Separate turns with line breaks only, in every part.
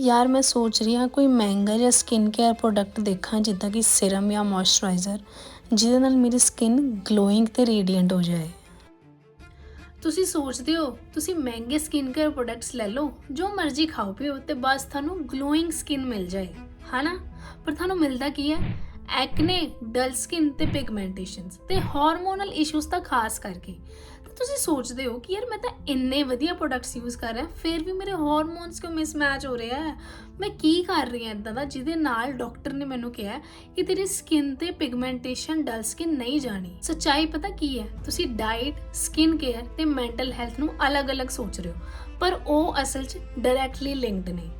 ਯਾਰ ਮੈਂ ਸੋਚ ਰਹੀ ਹਾਂ ਕੋਈ ਮਹਿੰਗਾ ਜਿਹਾ ਸਕਿਨ ਕੇਅਰ ਪ੍ਰੋਡਕਟ ਦੇਖਾਂ, ਜਿੱਦਾਂ ਕਿ ਸਿਰਮ ਜਾਂ ਮੋਇਸਚਰਾਈਜ਼ਰ ਜਿਹਦੇ ਨਾਲ ਮੇਰੀ ਸਕਿਨ ਗਲੋਇੰਗ ਤੇ ਰੇਡੀਐਂਟ ਹੋ ਜਾਏ। ਤੁਸੀਂ ਸੋਚਦੇ ਹੋ, ਤੁਸੀਂ ਮਹਿੰਗੇ ਸਕਿਨ ਕੇਅਰ ਪ੍ਰੋਡਕਟਸ ਲੈ ਲਓ, ਜੋ ਮਰਜ਼ੀ ਖਾਓ ਪੀਓ ਤੇ ਬਸ ਤੁਹਾਨੂੰ ਗਲੋਇੰਗ ਸਕਿਨ ਮਿਲ ਜਾਏ, ਹਨਾ? ਪਰ ਤੁਹਾਨੂੰ ਮਿਲਦਾ ਕੀ ਹੈ? ਐਕਨੇ ਡਲ ਸਕਿਨ ਤੇ ਪਿਗਮੈਂਟੇਸ਼ਨਸ ਤੇ ਹਾਰਮੋਨਲ ਇਸ਼ੂਸ ਤਾਂ ਖਾਸ ਕਰਕੇ। ਤੁਸੀਂ ਸੋਚਦੇ ਹੋ ਕਿ ਯਾਰ ਮੈਂ ਤਾਂ ਇੰਨੇ ਵਧੀਆ ਪ੍ਰੋਡਕਟਸ ਯੂਜ਼ ਕਰ ਰਿਹਾ, ਫਿਰ ਵੀ ਮੇਰੇ ਹਾਰਮੋਨਸ ਕਿਉਂ ਮਿਸਮੈਚ ਹੋ ਰਿਹਾ ਹੈ? ਮੈਂ ਕੀ ਕਰ ਰਹੀ ਹਾਂ ਇਦਾਂ ਦਾ? ਜਿਹਦੇ ਨਾਲ ਡਾਕਟਰ ਨੇ ਮੈਨੂੰ ਕਿਹਾ ਕਿ ਤੇਰੀ ਸਕਿਨ ਤੇ ਪਿਗਮੈਂਟੇਸ਼ਨ ਡਲ ਸਕਿਨ ਨਹੀਂ ਜਾਣੀ। ਸੱਚਾਈ ਪਤਾ ਕੀ ਹੈ? ਤੁਸੀਂ ਡਾਈਟ ਸਕਿਨ ਕੇਅਰ ਤੇ ਮੈਂਟਲ ਹੈਲਥ ਨੂੰ ਅਲੱਗ-ਅਲੱਗ ਸੋਚ ਰਹੇ ਹੋ, ਪਰ ਉਹ ਅਸਲ 'ਚ ਡਾਇਰੈਕਟਲੀ ਲਿੰਕਡ ਨੇ।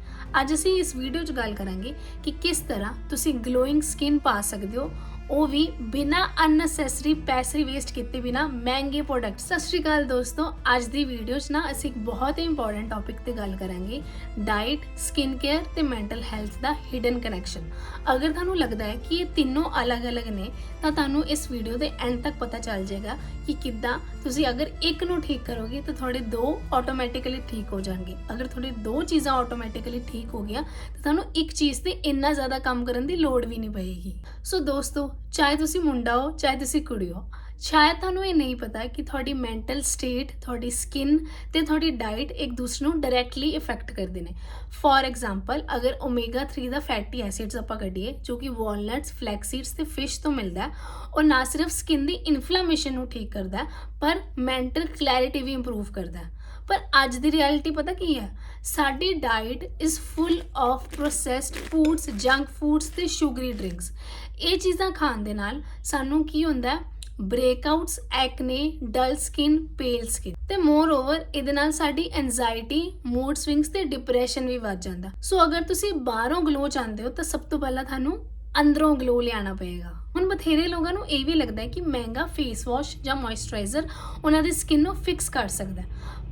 ਅੱਜ ਅਸੀਂ ਇਸ ਵੀਡੀਓ 'ਚ ਗੱਲ ਕਰਾਂਗੇ ਕਿ ਕਿਸ ਤਰ੍ਹਾਂ ਤੁਸੀਂ ਗਲੋਇੰਗ ਸਕਿਨ ਪਾ ਸਕਦੇ ਹੋ ਉਹ ਵੀ ਬਿਨਾ ਅਨਨੈਸੈਸਰੀ ਪੈਸੇ ਵੇਸਟ ਕੀਤੇ ਬਿਨਾ ਮਹਿੰਗੇ ਪ੍ਰੋਡਕਟ ਸਤਿ ਸ਼੍ਰੀ ਅਕਾਲ ਦੋਸਤੋ, ਅੱਜ ਦੀ ਵੀਡੀਓ 'ਚ ਨਾ ਅਸੀਂ ਇੱਕ ਬਹੁਤ ਹੀ ਇੰਪੋਰਟੈਂਟ ਟੌਪਿਕ ਤੇ ਗੱਲ ਕਰਾਂਗੇ ਡਾਈਟ ਸਕਿਨ ਕੇਅਰ ਤੇ ਮੈਂਟਲ ਹੈਲਥ ਦਾ ਹਿਡਨ ਕਨੈਕਸ਼ਨ ਅਗਰ ਤੁਹਾਨੂੰ ਲੱਗਦਾ ਹੈ ਕਿ ਇਹ ਤਿੰਨੋਂ ਅਲੱਗ-ਅਲੱਗ ਨੇ, ਤਾਂ ਤੁਹਾਨੂੰ ਇਸ ਵੀਡੀਓ ਦੇ ਐਂਡ ਤੱਕ ਪਤਾ ਚੱਲ ਜਾਏਗਾ ਕਿ ਕਿੱਦਾਂ ਤੁਸੀਂ ਅਗਰ ਇੱਕ ਨੂੰ ਠੀਕ ਕਰੋਗੇ, ਤਾਂ ਤੁਹਾਡੇ ਦੋ ਆਟੋਮੈਟਿਕਲੀ ਠੀਕ ਹੋ ਜਾਣਗੇ। ਅਗਰ ਤੁਹਾਡੀ ਦੋ ਚੀਜ਼ਾਂ ਆਟੋਮੈਟਿਕਲੀ ਠੀਕ ਹੋ ਗਿਆ ਤਾਂ ਤੁਹਾਨੂੰ ਇੱਕ ਚੀਜ਼ ਤੇ ਇੰਨਾ ਜ਼ਿਆਦਾ ਕੰਮ ਕਰਨ ਦੀ ਲੋੜ ਵੀ ਨਹੀਂ ਪਏਗੀ। ਸੋ ਦੋਸਤੋ ਚਾਹੇ ਤੁਸੀਂ ਮੁੰਡਾ ਹੋ, ਚਾਹੇ ਤੁਸੀਂ ਕੁੜੀ ਹੋ, ਸ਼ਾਇਦ ਤੁਹਾਨੂੰ ਇਹ ਨਹੀਂ ਪਤਾ ਕਿ ਤੁਹਾਡੀ ਮੈਂਟਲ ਸਟੇਟ ਤੁਹਾਡੀ ਸਕਿਨ ਤੇ ਤੁਹਾਡੀ ਡਾਈਟ ਇੱਕ ਦੂਸਰੇ ਨੂੰ ਡਾਇਰੈਕਟਲੀ ਇਫੈਕਟ ਕਰਦੇ ਨੇ। ਫੋਰ ਐਗਜ਼ਾਮਪਲ ਅਗਰ ਓਮੇਗਾ 3 ਦਾ ਫੈਟੀ ਐਸਿਡਸ ਆਪਾਂ ਕੱਢੀਏ, ਜੋ ਕਿ ਵਾਲਨਟਸ ਫਲੈਕਸੀਡਸ ਤੇ ਫਿਸ਼ ਤੋਂ ਮਿਲਦਾ ਹੈ, ਉਹ ਨਾ ਸਿਰਫ ਸਕਿਨ ਦੀ ਇਨਫਲੇਮੇਸ਼ਨ ਨੂੰ ਠੀਕ ਕਰਦਾ, ਪਰ ਮੈਂਟਲ ਕਲੈਰਿਟੀ ਵੀ ਇੰਪਰੂਵ ਕਰਦਾ ਹੈ। ਪਰ ਅੱਜ ਦੀ ਰਿਐਲਿਟੀ ਪਤਾ ਕੀ ਹੈ? ਸਾਡੀ diet is full of processed foods junk foods ਤੇ ਸ਼ੂਗਰੀ ਡਰਿੰਕਸ ਇਹ ਚੀਜ਼ਾਂ ਖਾਣ ਦੇ ਨਾਲ ਸਾਨੂੰ ਕੀ ਹੁੰਦਾ ਹੈ? Breakouts acne dull skin pale skin ਤੇ ਮੋਰ ਓਵਰ ਇਹਦੇ ਨਾਲ ਸਾਡੀ ਐਂਜ਼ਾਇਟੀ ਮੂਡ ਸਵਿੰਗਸ ਤੇ ਡਿਪਰੈਸ਼ਨ ਵੀ ਵੱਧ ਜਾਂਦਾ। ਸੋ ਅਗਰ ਤੁਸੀਂ ਬਾਹਰੋਂ ਗਲੋ ਚਾਹੁੰਦੇ ਹੋ ਤਾਂ ਸਭ ਤੋਂ ਪਹਿਲਾਂ ਤੁਹਾਨੂੰ ਅੰਦਰੋਂ ਗਲੋ ਲਿਆਣਾ ਪਏਗਾ। ਹੁਣ ਬਥੇਰੇ ਲੋਕਾਂ ਨੂੰ ਇਹ ਵੀ ਲੱਗਦਾ ਹੈ ਕਿ ਮਹਿੰਗਾ ਫੇਸ ਵਾਸ਼ ਜਾਂ ਮੋਇਸਚਰਾਈਜ਼ਰ ਉਹਨਾਂ ਦੀ ਸਕਿਨ ਨੂੰ ਫਿਕਸ ਕਰ ਸਕਦਾ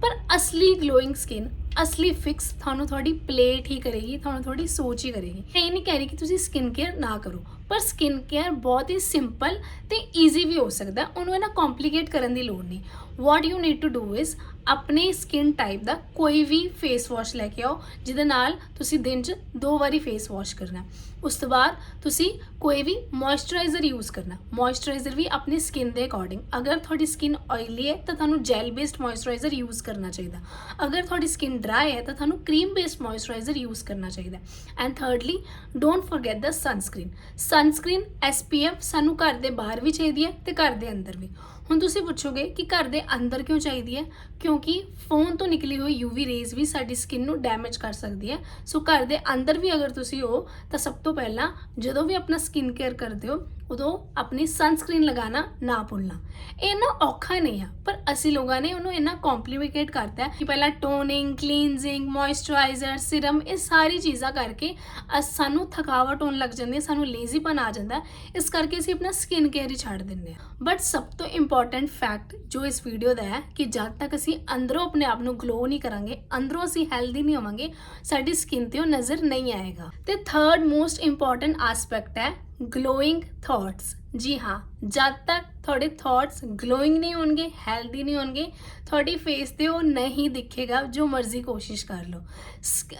ਪਰ ਅਸਲੀ ਗਲੋਇੰਗ ਸਕਿਨ ਅਸਲੀ ਫਿਕਸ ਤੁਹਾਨੂੰ ਤੁਹਾਡੀ ਪਲੇਟ ਹੀ ਕਰੇਗੀ, ਤੁਹਾਨੂੰ ਤੁਹਾਡੀ ਸੋਚ ਹੀ ਕਰੇਗੀ। ਇਹ ਨਹੀਂ ਕਹਿ ਰਹੀ ਕਿ ਤੁਸੀਂ ਸਕਿਨ ਕੇਅਰ ਨਾ ਕਰੋ, ਪਰ ਸਕਿਨ ਕੇਅਰ ਬਹੁਤ ਹੀ ਸਿੰਪਲ ਤੇ ਈਜ਼ੀ ਵੀ ਹੋ ਸਕਦਾ ਹੈ। ਉਹਨੂੰ ਇਹਨਾਂ ਕੰਪਲਿਕੇਟ ਕਰਨ ਦੀ ਲੋੜ ਨਹੀਂ। What you need to do is ਆਪਣੇ ਸਕਿਨ ਟਾਈਪ ਦਾ ਕੋਈ ਵੀ ਫੇਸ ਵਾਸ਼ ਲੈ ਕੇ ਆਓ, ਜਿਹਦੇ ਨਾਲ ਤੁਸੀਂ ਦਿਨ 'ਚ ਦੋ ਵਾਰੀ ਫੇਸ ਵਾਸ਼ ਕਰਨਾ ਉਸ ਤੋਂ ਬਾਅਦ ਤੁਸੀਂ ਕੋਈ ਵੀ ਮੋਇਸਚਰਾਈਜ਼ਰ ਯੂਜ਼ ਕਰਨਾ ਮੋਇਸਚਰਾਈਜ਼ਰ ਵੀ ਆਪਣੀ ਸਕਿਨ ਦੇ ਅਕੋਰਡਿੰਗ ਅਗਰ ਤੁਹਾਡੀ ਸਕਿਨ ਆਇਲੀ ਹੈ, ਤਾਂ ਤੁਹਾਨੂੰ ਜੈਲ ਬੇਸਡ ਮੋਇਸਚਰਾਈਜ਼ਰ ਯੂਜ਼ ਕਰਨਾ ਚਾਹੀਦਾ ਅਗਰ ਤੁਹਾਡੀ ਸਕਿਨ ਡਰਾਈ ਹੈ ਤਾਂ ਤੁਹਾਨੂੰ ਕਰੀਮ ਬੇਸਡ ਮੋਇਸਚਰਾਈਜ਼ਰ ਯੂਜ਼ ਕਰਨਾ ਚਾਹੀਦਾ and thirdly don't forget the sunscreen sunscreen SPF ਸਾਨੂੰ ਘਰ ਦੇ ਬਾਹਰ ਵੀ ਚਾਹੀਦੀ ਹੈ ਤੇ ਘਰ ਦੇ ਅੰਦਰ ਵੀ। ਹੁਣ ਤੁਸੀਂ ਪੁੱਛੋਗੇ ਕਿ ਘਰ ਦੇ ਅੰਦਰ ਕਿਉਂ ਚਾਹੀਦੀ ਹੈ? ਕਿਉਂਕਿ ਫੋਨ ਤੋਂ ਨਿਕਲੀ ਹੋਈ UV ਰੇਜ਼ ਵੀ ਸਾਡੀ ਸਕਿਨ ਨੂੰ ਡੈਮੇਜ ਕਰ ਸਕਦੀ ਹੈ। ਸੋ ਘਰ ਦੇ ਅੰਦਰ ਵੀ ਅਗਰ ਤੁਸੀਂ ਹੋ, ਤਾਂ ਸਭ ਤੋਂ ਪਹਿਲਾਂ ਜਦੋਂ ਵੀ ਆਪਣਾ ਸਕਿਨ ਕੇਅਰ ਕਰਦੇ ਹੋ, ਉਦੋਂ ਆਪਣੀ ਸਨਸਕ੍ਰੀਨ ਲਗਾਉਣਾ ਨਾ ਭੁੱਲਣਾ। ਇਹ ਨਾ ਔਖਾ ਨਹੀਂ ਆ, ਪਰ ਅਸੀਂ ਲੋਕਾਂ ਨੇ ਉਹਨੂੰ ਇੰਨਾ ਕੰਪਲਿਕੇਟ ਕਰਤਾ ਹੈ ਕਿ ਪਹਿਲਾਂ ਟੋਨਿੰਗ ਕਲੀਨਜ਼ਿੰਗ ਮੋਇਸਚਰਾਈਜ਼ਰ ਸਿਰਮ ਇਹ ਸਾਰੀ ਚੀਜ਼ਾਂ ਕਰਕੇ ਅਸ ਸਾਨੂੰ ਥਕਾਵਟ ਹੋਣ ਲੱਗ ਜਾਂਦੀ ਹੈ, ਸਾਨੂੰ ਲੇਜ਼ੀਪਨ ਆ ਜਾਂਦਾ ਇਸ ਕਰਕੇ ਅਸੀਂ ਆਪਣਾ ਸਕਿਨ ਕੇਅਰ ਹੀ ਛੱਡ ਦਿੰਦੇ ਹਾਂ। ਬਟ ਸਭ ਤੋਂ ਇੰਪੋਰਟੈਂਟ ਇੰਪੋਰਟੈਂਟ ਫੈਕਟ ਜੋ ਇਸ ਵੀਡੀਓ ਦਾ ਹੈ ਕਿ ਜਦ ਤੱਕ ਅਸੀਂ ਅੰਦਰੋਂ ਆਪਣੇ ਆਪ ਨੂੰ ਗਲੋ ਨਹੀਂ ਕਰਾਂਗੇ, ਅੰਦਰੋਂ ਅਸੀਂ ਹੈਲਦੀ ਨਹੀਂ ਹੋਵਾਂਗੇ, ਸਾਡੀ ਸਕਿਨ ਤੇ ਉਹ ਨਜ਼ਰ ਨਹੀਂ ਆਏਗਾ। ਤੇ ਥਰਡ ਮੋਸਟ ਇੰਪੋਰਟੈਂਟ ਐਸਪੈਕਟ ਹੈ ਗਲੋਇੰਗ ਥਾਟਸ ਜੀ ਹਾਂ ਜਦ ਤੱਕ ਤੁਹਾਡੇ ਥਾਟਸ ਗਲੋਇੰਗ ਨਹੀਂ ਹੋਣਗੇ ਹੈਲਦੀ ਨਹੀਂ ਹੋਣਗੇ, ਤੁਹਾਡੀ ਫੇਸ ਤੇ ਉਹ ਨਹੀਂ ਦਿਖੇਗਾ, ਜੋ ਮਰਜ਼ੀ ਕੋਸ਼ਿਸ਼ ਕਰ ਲਓ।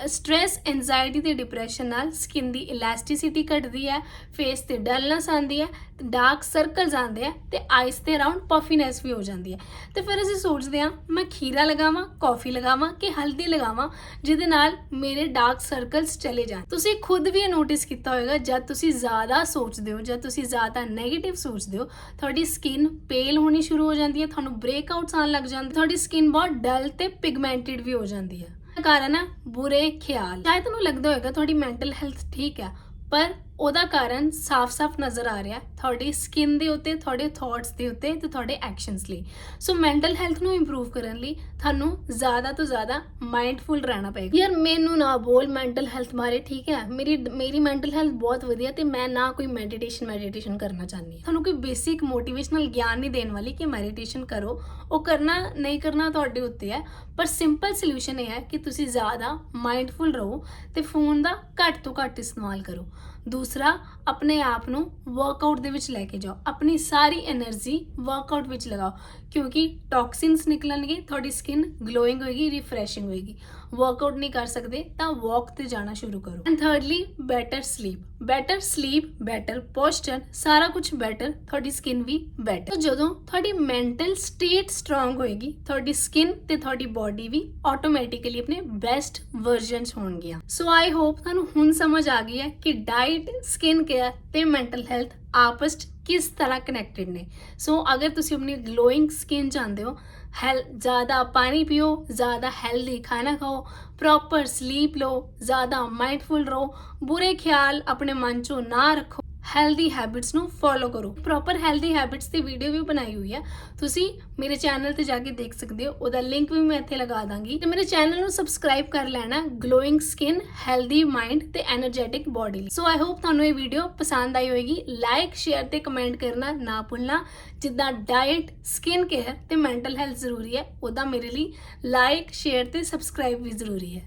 ਸਟ्रेस ਐਂਜ਼ਾਇਟੀ ਤੇ ਡਿਪਰੈਸ਼ਨ ਨਾਲ ਸਕਿਨ ਦੀ ਇਲਾਸਟੀਸਿਟੀ ਘਟਦੀ ਹੈ ਫੇਸ ਤੇ ਡਲਨੈਸ ਆਉਂਦੀ ਹੈ ਡਾਰਕ ਸਰਕਲਸ ਆਉਂਦੇ ਆ ਤੇ ਆਈਸ ਤੇ ਅਰਾਊਂਡ ਪਫੀਨੈਸ ਵੀ ਹੋ ਜਾਂਦੀ ਹੈ। ਤੇ ਫਿਰ ਅਸੀਂ ਸੋਚਦੇ ਆ ਮੈਂ ਖੀਰਾ ਲਗਾਵਾਂ ਕਾਫੀ ਲਗਾਵਾਂ ਕਿ ਹਲਦੀ ਲਗਾਵਾਂ, ਜਿਹਦੇ ਨਾਲ ਮੇਰੇ ਡਾਰਕ ਸਰਕਲਸ ਚਲੇ ਜਾਣ। ਤੁਸੀਂ ਖੁਦ ਵੀ ਇਹ ਨੋਟਿਸ ਕੀਤਾ ਹੋਵੇਗਾ ਜਦ ਤੁਸੀਂ ਜ਼ਿਆਦਾ ਸੋਚਦੇ ਹੋ ਜਾਂ ਤੁਸੀਂ ਜ਼ਿਆਦਾ 네ਗੇਟਿਵ ਸੋਚ ਸੋਚਦੇ ਹੋ ਤੁਹਾਡੀ ਸਕਿਨ ਪੇਲ ਹੋਣੀ ਸ਼ੁਰੂ ਹੋ ਜਾਂਦੀ ਹੈ, ਤੁਹਾਨੂੰ ਬ੍ਰੇਕਆਊਟਸ ਆਉਣ ਲੱਗ ਜਾਂਦੇ, ਤੁਹਾਡੀ ਸਕਿਨ ਬਹੁਤ ਡਲ ਤੇ ਪਿਗਮੈਂਟਡ ਵੀ ਹੋ ਜਾਂਦੀ ਹੈ। ਕਾਰਨ ਹੈ ਬੁਰੇ ਖਿਆਲ। ਸ਼ਾਇਦ ਤੁਹਾਨੂੰ ਲੱਗਦਾ ਹੋਵੇਗਾ ਤੁਹਾਡੀ ਮੈਂਟਲ ਹੈਲਥ ਠੀਕ ਹੈ, ਪਰ ਉਹਦਾ ਕਾਰਨ ਸਾਫ਼-ਸਾਫ਼ ਨਜ਼ਰ ਆ ਰਿਹਾ ਤੁਹਾਡੀ ਸਕਿਨ ਦੇ ਉੱਤੇ ਤੁਹਾਡੇ ਥਾਟਸ ਦੇ ਉੱਤੇ ਤੇ ਤੁਹਾਡੇ ਐਕਸ਼ਨਸ ਲਈ। ਸੋ ਮੈਂਟਲ ਹੈਲਥ ਨੂੰ ਇੰਪਰੂਵ ਕਰਨ ਲਈ ਤੁਹਾਨੂੰ ਜ਼ਿਆਦਾ ਤੋਂ ਜ਼ਿਆਦਾ ਮਾਈਂਡਫੁਲ ਰਹਿਣਾ ਪਏਗਾ। ਯਾਰ ਮੈਨੂੰ ਨਾ ਬੋਲ ਮੈਂਟਲ ਹੈਲਥ ਬਾਰੇ ਠੀਕ ਹੈ? ਮੇਰੀ ਮੇਰੀ ਮੈਂਟਲ ਹੈਲਥ ਬਹੁਤ ਵਧੀਆ ਤੇ ਮੈਂ ਨਾ ਕੋਈ ਮੈਡੀਟੇਸ਼ਨ ਮੈਡੀਟੇਸ਼ਨ ਕਰਨਾ ਚਾਹੁੰਦੀ ਤੁਹਾਨੂੰ ਕੋਈ ਬੇਸਿਕ ਮੋਟੀਵੇਸ਼ਨਲ ਗਿਆਨ ਨਹੀਂ ਦੇਣ ਵਾਲੀ ਕਿ ਮੈਡੀਟੇਸ਼ਨ ਕਰੋ। ਉਹ ਕਰਨਾ ਨਹੀਂ ਕਰਨਾ ਤੁਹਾਡੇ ਉੱਤੇ ਹੈ ਪਰ ਸਿੰਪਲ ਸੋਲੂਸ਼ਨ ਇਹ ਹੈ ਕਿ ਤੁਸੀਂ ਜ਼ਿਆਦਾ ਮਾਈਂਡਫੁਲ ਰਹੋ ਤੇ ਫੋਨ ਦਾ ਘੱਟ ਤੋਂ ਘੱਟ ਇਸਤੇਮਾਲ ਕਰੋ। ਦੂਸਰਾ, ਆਪਣੇ ਆਪ ਨੂੰ ਵਰਕਆਊਟ ਦੇ ਵਿੱਚ ਲੈ ਕੇ ਜਾਓ। ਆਪਣੀ ਸਾਰੀ એનર્ਜੀ ਵਰਕਆਊਟ ਵਿੱਚ ਲਗਾਓ, ਕਿਉਂਕਿ ਟੌਕਸਿਨਸ ਨਿਕਲਣਗੇ, ਤੁਹਾਡੀ ਸਕਿਨ ਗਲੋਇੰਗ ਹੋਏਗੀ ਰਿਫਰੈਸ਼ਿੰਗ ਹੋਏਗੀ। ਵਰਕਆਊਟ ਨਹੀਂ ਕਰ ਸਕਦੇ, ਤਾਂ ਵਾਕ ਤੇ ਜਾਣਾ ਸ਼ੁਰੂ ਕਰੋ। And thirdly better sleep better sleep better posture ਸਾਰਾ ਕੁਝ ਬੈਟਰ ਤੁਹਾਡੀ ਸਕਿਨ ਵੀ ਬੈਟਰ ਤਾਂ ਜਦੋਂ ਤੁਹਾਡੀ ਮੈਂਟਲ ਸਟੇਟ ਸਟਰੋਂਗ ਹੋਏਗੀ, ਤੁਹਾਡੀ ਸਕਿਨ ਤੇ ਤੁਹਾਡੀ ਬਾਡੀ ਵੀ ਆਟੋਮੈਟਿਕਲੀ ਆਪਣੇ ਬੈਸਟ ਵਰਜ਼ਨਸ ਹੋਣਗੀਆਂ। ਸੋ ਆਈ ਹੋਪ ਤੁਹਾਨੂੰ ਹੁਣ ਸਮਝ ਆ ਗਈ ਹੈ ਕਿ ਡਾਈਟ ਸਕਿਨ ਕੇਅਰ ਤੇ ਮੈਂਟਲ ਹੈਲਥ ਆਪਸ 'ਚ ਕਿਸ ਤਰ੍ਹਾਂ ਕਨੈਕਟਡ ਨੇ? ਸੋ ਅਗਰ ਤੁਸੀਂ ਆਪਣੀ ਗਲੋਇੰਗ ਸਕਿਨ ਚਾਹੁੰਦੇ ਹੋ ਹੈਲ ਜ਼ਿਆਦਾ ਪਾਣੀ ਪੀਓ, ਜ਼ਿਆਦਾ ਹੈਲਦੀ ਖਾਣਾ ਖਾਓ ਪ੍ਰੋਪਰ ਸਲੀਪ ਲਓ, ਜ਼ਿਆਦਾ ਮਾਈਂਡਫੁਲ ਰਹੋ, ਬੁਰੇ ਖਿਆਲ ਆਪਣੇ ਮਨ 'ਚੋਂ ਨਾ ਰੱਖੋ। ਹੈਲਦੀ ਹੈਬਿਟਸ ਨੂੰ ਫੋਲੋ ਕਰੋ। ਪ੍ਰੋਪਰ ਹੈਲਦੀ ਹੈਬਿਟਸ ਦੀ ਵੀਡੀਓ ਵੀ ਬਣਾਈ ਹੋਈ ਆ। ਤੁਸੀਂ ਮੇਰੇ ਚੈਨਲ ਤੇ ਜਾ ਕੇ ਦੇਖ ਸਕਦੇ ਹੋ। ਉਹਦਾ ਲਿੰਕ ਵੀ ਮੈਂ ਇੱਥੇ ਲਗਾ ਦਾਂਗੀ। ਤੇ ਮੇਰੇ ਚੈਨਲ ਨੂੰ ਸਬਸਕ੍ਰਾਈਬ ਕਰ ਲੈਣਾ। ਗਲੋਇੰਗ ਸਕਿਨ ਹੈਲਦੀ ਮਾਈਂਡ ਤੇ એનર્ਜੈਟਿਕ ਬੋਡੀ ਲਈ। ਸੋ ਆਈ ਹੋਪ ਤੁਹਾਨੂੰ ਇਹ ਵੀਡੀਓ ਪਸੰਦ ਆਈ ਹੋਏਗੀ। ਲਾਈਕ ਸ਼ੇਅਰ ਤੇ ਕਮੈਂਟ ਕਰਨਾ ਨਾ ਭੁੱਲਣਾ। ਜਿੱਦਾਂ ਡਾਈਟ ਸਕਿਨ ਕੇਅਰ ਤੇ ਮੈਂਟਲ ਹੈਲਥ ਜ਼ਰੂਰੀ ਹੈ, ਉਹਦਾ ਮੇਰੇ ਲਈ ਲਾਈਕ ਸ਼ੇਅਰ ਤੇ ਸਬਸਕ੍ਰਾਈਬ ਵੀ ਜ਼ਰੂਰੀ ਹੈ।